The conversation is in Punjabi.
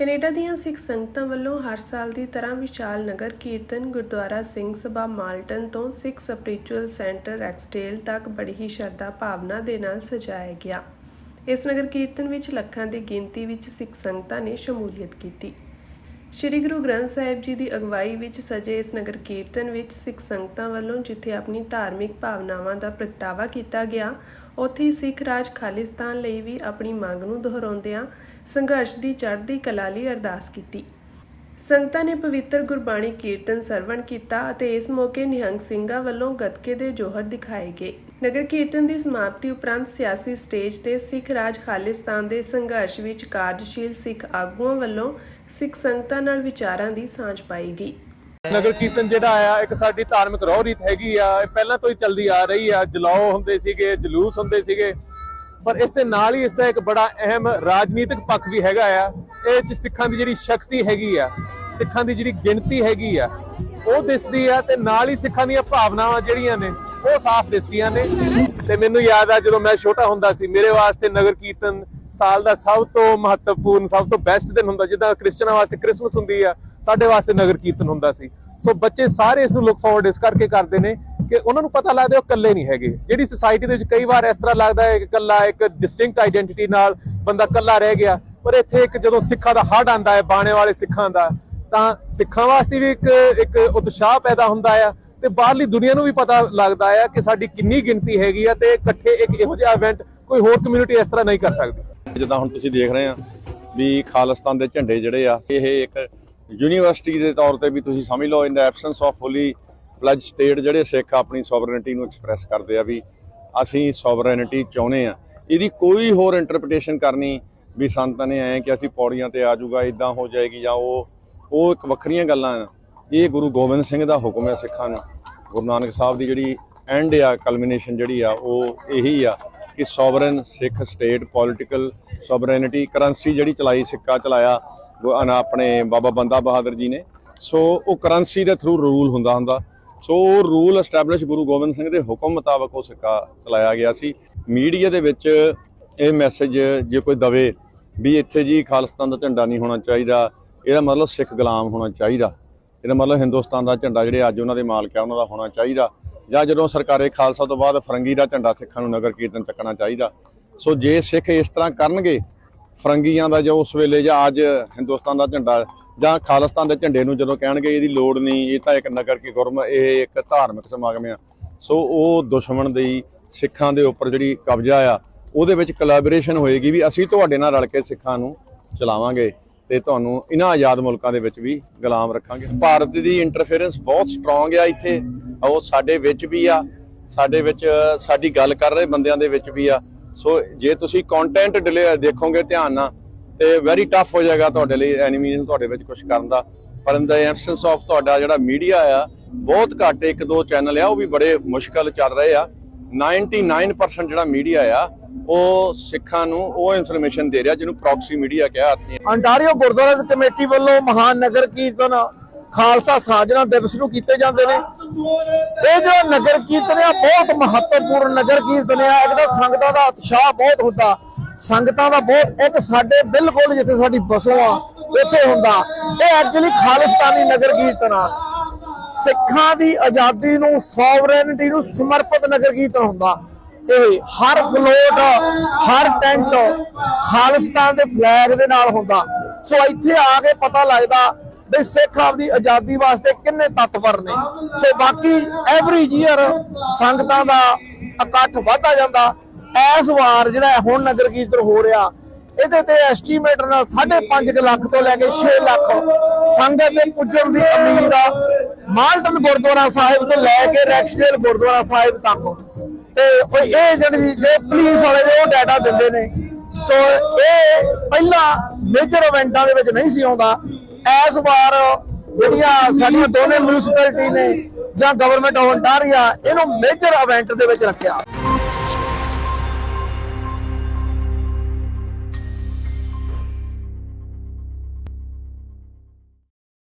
ਕੈਨੇਡਾ ਦੀਆਂ ਸਿੱਖ ਸੰਗਤਾਂ ਵੱਲੋਂ ਹਰ ਸਾਲ ਦੀ ਤਰ੍ਹਾਂ ਵਿਸ਼ਾਲ ਨਗਰ ਕੀਰਤਨ ਗੁਰਦੁਆਰਾ ਸਿੰਘ ਸਭਾ ਮਾਲਟਨ ਤੋਂ ਸਿੱਖ ਸਪਿਰਚੁਅਲ ਸੈਂਟਰ ਐਕਸਟੇਲ ਤੱਕ ਬੜੀ ਹੀ ਸ਼ਰਧਾ ਭਾਵਨਾ ਦੇ ਨਾਲ ਸਜਾਇਆ ਗਿਆ। ਇਸ ਨਗਰ ਕੀਰਤਨ ਵਿੱਚ ਲੱਖਾਂ ਦੀ ਗਿਣਤੀ ਵਿੱਚ ਸਿੱਖ ਸੰਗਤਾਂ ਨੇ ਸ਼ਮੂਲੀਅਤ ਕੀਤੀ। ਸ਼੍ਰੀ ਗੁਰੂ ਗ੍ਰੰਥ ਸਾਹਿਬ ਜੀ ਦੀ ਅਗਵਾਈ ਵਿੱਚ ਸਜੇ ਇਸ ਨਗਰ ਕੀਰਤਨ ਵਿੱਚ ਸਿੱਖ ਸੰਗਤਾਂ ਵੱਲੋਂ ਜਿੱਥੇ ਆਪਣੀ ਧਾਰਮਿਕ ਭਾਵਨਾਵਾਂ ਦਾ ਪ੍ਰਗਟਾਵਾ ਕੀਤਾ ਗਿਆ ਉੱਥੇ ਹੀ ਸਿੱਖ ਰਾਜ ਖਾਲਿਸਤਾਨ ਲਈ ਵੀ ਆਪਣੀ ਮੰਗ ਨੂੰ ਦੁਹਰਾਉਂਦਿਆਂ ਸੰਘਰਸ਼ ਦੀ ਚੜ੍ਹਦੀ ਕਲਾ ਲਈ ਅਰਦਾਸ ਕੀਤੀ। ਸੰਗਤਾਂ ਨੇ ਪਵਿੱਤਰ ਗੁਰਬਾਣੀ ਕੀਰਤਨ ਸਰਵਣ ਕੀਤਾ ਅਤੇ ਇਸ ਮੌਕੇ ਨਿਹੰਗ ਸਿੰਘਾਂ ਵੱਲੋਂ ਗੱਤਕੇ ਦੇ ਜੋਹਰ ਦਿਖਾਏ ਗਏ। ਨਗਰ ਕੀਰਤਨ ਦੀ ਸਮਾਪਤੀ ਉਪਰੰਤ ਸਿਆਸੀ ਸਟੇਜ ਤੇ ਸਿੱਖ ਰਾਜ ਖਾਲਿਸਤਾਨ ਦੇ ਸੰਘਰਸ਼ ਵਿੱਚ ਕਾਰਜਸ਼ੀਲ ਸਿੱਖ ਆਗੂਆਂ ਵੱਲੋਂ ਸਿੱਖ ਸੰਗਤਾਂ ਨਾਲ ਵਿਚਾਰਾਂ ਦੀ ਸਾਂਝ ਪਾਈ ਗਈ। ਨਗਰ ਕੀਰਤਨ ਜਿਹੜਾ ਆ ਇੱਕ ਸਾਡੀ ਧਾਰਮਿਕ ਰੋਹ ਰੀਤ ਹੈਗੀ ਆ। ਇਹ ਪਹਿਲਾਂ ਤੋਂ ਹੀ ਚੱਲਦੀ ਆ ਰਹੀ ਆ। ਜਲਾਓ ਹੁੰਦੇ ਸੀਗੇ, ਜਲੂਸ ਹੁੰਦੇ ਸੀਗੇ। ਪਰ ਇਸ ਦੇ ਨਾਲ ਹੀ ਇਸ ਦਾ ਇੱਕ ਬੜਾ ਅਹਿਮ ਰਾਜਨੀਤਿਕ ਪੱਖ ਵੀ ਹੈਗਾ ਆ। ਇਹ ਚ ਸਿੱਖਾਂ ਦੀ ਜਿਹੜੀ ਸ਼ਕਤੀ ਹੈਗੀ ਆ, ਸਿੱਖਾਂ ਦੀ ਜਿਹੜੀ ਗਿਣਤੀ ਹੈਗੀ ਆ, ਉਹ ਦਿਸਦੀ ਆ ਤੇ ਨਾਲ ਹੀ ਸਿੱਖਾਂ ਦੀਆਂ ਭਾਵਨਾਵਾਂ ਜਿਹੜੀਆਂ ਨੇ, ਉਹ ਸਾਫ਼ ਦਿਸਦੀਆਂ ਨੇ। ਤੇ ਮੈਨੂੰ ਯਾਦ ਆ ਜਦੋਂ ਮੈਂ ਛੋਟਾ ਹੁੰਦਾ ਸੀ, ਮੇਰੇ ਵਾਸਤੇ ਨਗਰ ਕੀਰਤਨ ਸਾਲ ਦਾ ਸਭ ਤੋਂ ਮਹੱਤਵਪੂਰਨ, ਸਭ ਤੋਂ ਬੈਸਟ ਦਿਨ ਹੁੰਦਾ, ਜਿੱਦਾਂ ਕ੍ਰਿਸਚਨਾਂ ਵਾਸਤੇ ਕ੍ਰਿਸਮਸ ਹੁੰਦੀ ਆ, ਸਾਡੇ ਵਾਸਤੇ ਨਗਰ ਕੀਰਤਨ ਹੁੰਦਾ ਸੀ। ਸੋ ਬੱਚੇ ਸਾਰੇ ਇਸ ਨੂੰ ਲੁੱਕ ਫਾਰਵਰਡ ਇਸ ਕਰਕੇ ਕਰਦੇ ਨੇ ਕਿ ਉਹਨਾਂ ਨੂੰ ਪਤਾ ਲੱਗਦਾ ਉਹ ਇਕੱਲੇ ਨਹੀਂ ਹੈਗੇ। ਜਿਹੜੀ ਸੋਸਾਇਟੀ ਦੇ ਵਿੱਚ ਕਈ ਵਾਰ ਇਸ ਤਰ੍ਹਾਂ ਲੱਗਦਾ ਹੈ ਕਿ ਇਕੱਲਾ ਇੱਕ ਡਿਸਟਿੰਕਟ ਆਈਡੈਂਟੀਟੀ ਨਾਲ ਬੰਦਾ ਇਕੱਲਾ ਰਹਿ ਗਿਆ, ਪਰ ਇੱਥੇ ਇੱਕ ਜਦੋਂ ਸਿੱਖਾਂ ਦਾ ਹੜ ਆਂਦਾ ਹੈ, ਬਾਣੇ ਵਾਲੇ ਸਿੱਖਾਂ ਦਾ, ਤਾਂ ਸਿੱਖਾਂ ਵਾਸਤੇ ਵੀ ਇੱਕ ਇੱਕ ਉਤਸ਼ਾਹ ਪੈਦਾ ਹੁੰਦਾ ਆ ਤੇ ਬਾਹਰਲੀ ਦੁਨੀਆ ਨੂੰ ਵੀ ਪਤਾ ਲੱਗਦਾ ਆ ਕਿ ਸਾਡੀ ਕਿੰਨੀ ਗਿਣਤੀ ਹੈਗੀ ਆ ਤੇ ਇਕੱਠੇ ਇੱਕ ਇਹੋ ਜਿਹਾ ਇਵੈਂਟ ਕੋਈ ਹੋਰ ਕਮਿਊਨਿਟੀ ਇਸ ਤਰ੍ਹਾਂ ਨਹੀਂ ਕਰ ਸਕਦੀ। ਜਿੱਦਾਂ ਹੁਣ ਤੁਸੀਂ ਦੇਖ ਰਹੇ ਆ ਵੀ ਖਾਲਿਸਤਾਨ ਦੇ ਝੰਡੇ ਜਿਹੜੇ ਆ, ਇਹ ਇੱਕ ਯੂਨੀਵਰਸਿਟੀ ਦੇ ਤੌਰ ਤੇ ਵੀ ਤੁਸੀਂ ਸਮਝ ਲਓ in the absence of fully fledged state ਜਿਹੜੇ ਸਿੱਖ ਆਪਣੀ ਸੋਵਰਨਿਟੀ ਨੂੰ ਐਕਸਪ੍ਰੈਸ ਕਰਦੇ ਆ ਵੀ ਅਸੀਂ ਸੋਵਰਨਿਟੀ ਚਾਹੁੰਦੇ ਆ। ਇਹਦੀ ਕੋਈ ਹੋਰ ਇੰਟਰਪ੍ਰੀਟੇਸ਼ਨ ਕਰਨੀ ਵੀ ਸੰਤਾਂ ਨੇ ਐ ਕਿ ਅਸੀਂ ਪੌੜੀਆਂ ਤੇ ਆ ਜਾਊਗਾ ਇਦਾਂ ਹੋ ਜਾਏਗੀ ਜਾਂ ਉਹ ਉਹ ਇੱਕ ਵੱਖਰੀਆਂ ਗੱਲਾਂ ਆ। ਇਹ ਗੁਰੂ ਗੋਬਿੰਦ ਸਿੰਘ ਦਾ ਹੁਕਮ ਹੈ ਸਿੱਖਾਂ ਨੂੰ। ਗੁਰੂ ਨਾਨਕ ਸਾਹਿਬ ਦੀ ਜਿਹੜੀ ਐਂਡ ਆ ਕਲਮੀਨੇਸ਼ਨ ਜਿਹੜੀ ਆ, ਉਹ ਇਹੀ ਆ। ਕਿ sovereign Sikh state political sovereignty currency ਜਿਹੜੀ ਚਲਾਈ, ਸਿੱਕਾ ਚਲਾਇਆ, ਉਹ ਅਨਾ ਆਪਣੇ ਬਾਬਾ ਬੰਦਾ ਬਹਾਦਰ ਜੀ ਨੇ। ਸੋ ਉਹ ਕਰੰਸੀ ਦੇ ਥਰੂ ਰੂਲ ਹੁੰਦਾ ਹੁੰਦਾ। ਸੋ ਉਹ ਰੂਲ ਐਸਟੈਬਲਿਸ਼ ਗੁਰੂ ਗੋਬਿੰਦ ਸਿੰਘ ਦੇ ਹੁਕਮ ਮੁਤਾਬਕ ਉਹ ਸਿੱਕਾ ਚਲਾਇਆ ਗਿਆ ਸੀ। ਮੀਡੀਆ ਦੇ ਵਿੱਚ ਇਹ ਮੈਸੇਜ ਜੇ ਕੋਈ ਦਵੇ ਵੀ ਇੱਥੇ ਜੀ ਖਾਲਿਸਤਾਨ ਦਾ ਝੰਡਾ ਨਹੀਂ ਹੋਣਾ ਚਾਹੀਦਾ, ਇਹਦਾ ਮਤਲਬ ਸਿੱਖ ਗੁਲਾਮ ਹੋਣਾ ਚਾਹੀਦਾ। ਇਹਦਾ ਮਤਲਬ ਹਿੰਦੁਸਤਾਨ ਦਾ ਝੰਡਾ ਜਿਹੜੇ ਅੱਜ ਉਹਨਾਂ ਦੇ ਮਾਲਕ ਆ, ਉਹਨਾਂ ਦਾ ਹੋਣਾ ਚਾਹੀਦਾ। ਜਾਂ ਜਦੋਂ ਸਰਕਾਰੇ ਖਾਲਸਾ ਤੋਂ ਬਾਅਦ ਫਰੰਗੀ ਦਾ ਝੰਡਾ ਸਿੱਖਾਂ ਨੂੰ ਨਗਰ ਕੀਰਤਨ ਚੱਕਣਾ ਚਾਹੀਦਾ। ਸੋ ਜੇ ਸਿੱਖ ਇਸ ਤਰ੍ਹਾਂ ਕਰਨਗੇ, ਫਰੰਗੀਆਂ ਦਾ ਜੋ ਉਸ ਵੇਲੇ ਜਾਂ ਅੱਜ ਹਿੰਦੁਸਤਾਨ ਦਾ ਝੰਡਾ ਜਾਂ ਖਾਲਿਸਤਾਨ ਦੇ ਝੰਡੇ ਨੂੰ ਜਦੋਂ ਕਹਿਣਗੇ, ਇਹਦੀ ਲੋੜ ਨਹੀਂ, ਇਹ ਤਾਂ ਇੱਕ ਨਗਰ ਕੀ ਗੁਰਮ, ਇਹ ਇੱਕ ਧਾਰਮਿਕ ਸਮਾਗਮ ਆ। ਸੋ ਉਹ ਦੁਸ਼ਮਣ ਦੀ ਸਿੱਖਾਂ ਦੇ ਉੱਪਰ ਜਿਹੜੀ ਕਬਜ਼ਾ ਆ, ਉਹਦੇ ਵਿੱਚ ਕੋਲੈਬੋਰੇਸ਼ਨ ਹੋਏਗੀ ਵੀ ਅਸੀਂ ਤੁਹਾਡੇ ਨਾਲ ਰਲ ਕੇ ਸਿੱਖਾਂ ਨੂੰ ਚਲਾਵਾਂਗੇ। ਤੇ ਤੁਹਾਨੂੰ ਇਹਨਾਂ ਆਜ਼ਾਦ ਮੁਲਕਾਂ ਦੇ ਵਿੱਚ ਵੀ ਗੁਲਾਮ ਰੱਖਾਂਗੇ। ਭਾਰਤ ਦੀ ਇੰਟਰਫੇਰੈਂਸ ਬਹੁਤ ਸਟਰੋਂਗ ਆ ਇੱਥੇ। ਉਹ ਸਾਡੇ ਵਿੱਚ ਵੀ ਆ, ਸਾਡੇ ਵਿੱਚ, ਸਾਡੀ ਗੱਲ ਕਰ ਰਹੇ ਬੰਦਿਆਂ ਦੇ ਵਿੱਚ ਵੀ ਆ। ਸੋ ਜੇ ਤੁਸੀਂ ਕੰਟੈਂਟ ਡਿਲੇ ਦੇਖੋਗੇ ਧਿਆਨ ਨਾਲ, ਤੇ ਵੈਰੀ ਟਫ ਹੋ ਜਾਏਗਾ ਤੁਹਾਡੇ ਲਈ ਐਨੀਮੀ ਨੂੰ ਤੁਹਾਡੇ ਵਿੱਚ ਕੁਝ ਕਰਨ ਦਾ। ਪਰ ਇਨ ਦਾ ਐਬਸੈਂਸ ਆਫ ਤੁਹਾਡਾ ਜਿਹੜਾ ਮੀਡੀਆ ਆ, ਬਹੁਤ ਘੱਟ ਇੱਕ ਦੋ ਚੈਨਲ ਆ, ਉਹ ਵੀ ਬੜੇ ਮੁਸ਼ਕਲ ਚੱਲ ਰਹੇ ਆ। 99% ਜਿਹੜਾ ਮੀਡੀਆ ਆ ਉਹ ਸਿੱਖਾਂ ਨੂੰ ਉਹ ਇਨਫੋਰਮੇਸ਼ਨ ਦੇ ਰਿਹਾ ਜਿਹਨੂੰ ਪ੍ਰੌਕਸੀ ਮੀਡੀਆ ਕਿਹਾ ਅਸੀਂ। ਅੰਟਾਰੀਓ ਗੁਰਦੁਆਰਾ ਕਮੇਟੀ ਵੱਲੋਂ ਮਹਾਨ ਨਗਰ ਕੀਰਤਨ, ਖਾਲਸਾ ਸਾਜਣਾ ਦਿਵਸ ਨੂੰ ਕੀਤੇ ਜਾਂਦੇ ਨੇ। ਇਹ ਜਿਹੜਾ ਨਗਰ ਕੀਰਤਨ ਆ, ਬਹੁਤ ਮਹੱਤਵਪੂਰਨ ਨਗਰ ਕੀਰਤਨ ਆ। ਇੱਕ ਤਾਂ ਸੰਗਤਾਂ ਦਾ ਉਤਸ਼ਾਹ ਬਹੁਤ ਹੁੰਦਾ। ਸੰਗਤਾਂ ਦਾ ਬਹੁਤ, ਇੱਕ ਸਾਡੇ ਬਿਲਕੁਲ ਜਿੱਥੇ ਸਾਡੀ ਬਸੋਂ ਆ, ਉੱਥੇ ਹੁੰਦਾ। ਇਹ ਐਕਚੁਅਲੀ ਖਾਲਿਸਤਾਨੀ ਨਗਰ ਕੀਰਤਨ ਆ। ਸਿੱਖਾਂ ਦੀ ਆਜ਼ਾਦੀ ਨੂੰ ਸੋਵਰੇਨਿਟੀ ਨੂੰ ਸਮਰਪਿਤ ਨਗਰ ਕੀਰਤਨ ਹੁੰਦਾ। ਇਹ ਹਰ ਫਲੋਟ ਹਰ ਟੈਂਟ ਖਾਲਿਸਤਾਨ ਦੇ ਫਲੈਗ ਦੇ ਨਾਲ ਹੁੰਦਾ। ਸੋ ਇੱਥੇ ਆ ਕੇ ਪਤਾ ਲੱਗਦਾ ਵੀ ਸਿੱਖ ਆਪਦੀ ਆਜ਼ਾਦੀ ਵਾਸਤੇ ਕਿੰਨੇ ਤਤਪਰ ਨੇ। ਸੋ ਬਾਕੀ ਐਵਰੀ ਈਅਰ ਸੰਗਤਾਂ ਦਾ ਇਕੱਠ ਵਧਦਾ ਜਾਂਦਾ। ਇਸ ਵਾਰ ਜਿਹੜਾ ਹੁਣ ਨਗਰ ਕੀਰਤਨ ਹੋ ਰਿਹਾ, ਇਹਦੇ ਤੇ ਐਸਟੀਮੇਟ ਨਾਲ 5.5 ਲੱਖ ਤੋਂ ਲੈ ਕੇ 6 ਲੱਖ ਸੰਗਤ ਦੇ ਪੁੱਜਣ ਦੀ ਉਮੀਦ ਆ। ਮਾਲਟਨ ਗੁਰਦੁਆਰਾ ਸਾਹਿਬ ਤੋਂ ਲੈ ਕੇ ਰੈਕਸਡੇਲ ਗੁਰਦੁਆਰਾ ਸਾਹਿਬ ਤੱਕ। ਤੇ ਇਹ ਜਿਹੜੀ ਜੇ ਪੁਲਿਸ ਵਾਲੇ ਨੇ ਉਹ ਡਾਟਾ ਦਿੰਦੇ ਨੇ। ਸੋ ਇਹ ਪਹਿਲਾਂ ਮੇਜਰ ਇਵੈਂਟਾਂ ਦੇ ਵਿੱਚ ਨਹੀਂ ਸੀ ਆਉਂਦਾ। ਇਸ ਵਾਰ ਜਿਹੜੀਆਂ ਸਾਡੀਆਂ ਦੋਨੇ ਮਿਊਨਿਸਪੈਲਿਟੀ ਨੇ ਜਾਂ ਗਵਰਨਮੈਂਟ ਆਫ ontario ਇਹਨੂੰ ਮੇਜਰ ਇਵੈਂਟ ਦੇ ਵਿੱਚ ਰੱਖਿਆ।